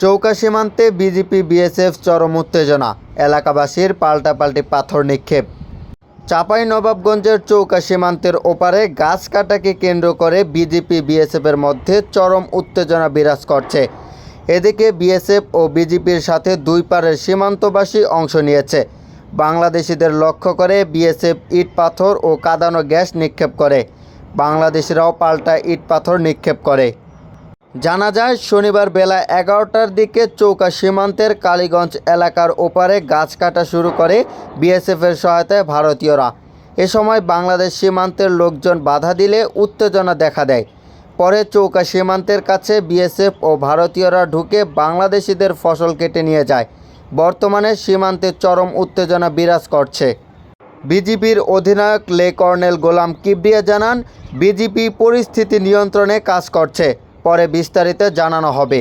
চৌকা সীমান্তে BJP, BSF চরম উত্তেজনা। এলাকাবাসীর পাল্টাপাল্টি পাথর নিক্ষেপ। চাপাই নবাবগঞ্জের চৌকা সীমান্তের ওপারে গাছ কাটাকে কেন্দ্র করে বিজেপি বিএসএফের মধ্যে চরম উত্তেজনা বিরাজ করছে। এদিকে বিএসএফ ও বিজেপির সাথে দুই পারের সীমান্তবাসী অংশ নিয়েছে। বাংলাদেশিদের লক্ষ্য করে বিএসএফ ইট পাথর ও কাদানো গ্যাস নিক্ষেপ করে। বাংলাদেশিরাও পাল্টা ইট পাথর নিক্ষেপ করে। জানা যায়, শনিবার বেলা এগারোটার দিকে চৌকা সীমান্তের কালীগঞ্জ এলাকার ওপারে গাছ কাটা শুরু করে বিএসএফের সহায়তায় ভারতীয়রা। এ সময় বাংলাদেশ সীমান্তের লোকজন বাধা দিলে উত্তেজনা দেখা দেয়। পরে চৌকা সীমান্তের কাছে বিএসএফ ও ভারতীয়রা ঢুকে বাংলাদেশিদের ফসল কেটে নিয়ে যায়। বর্তমানে সীমান্তে চরম উত্তেজনা বিরাজ করছে। বিজেপির অধিনায়ক লে কর্নেল গোলাম কিবরিয়া জানান, বিজেপি পরিস্থিতি নিয়ন্ত্রণে কাজ করছে। পরে বিস্তারিত জানানো হবে।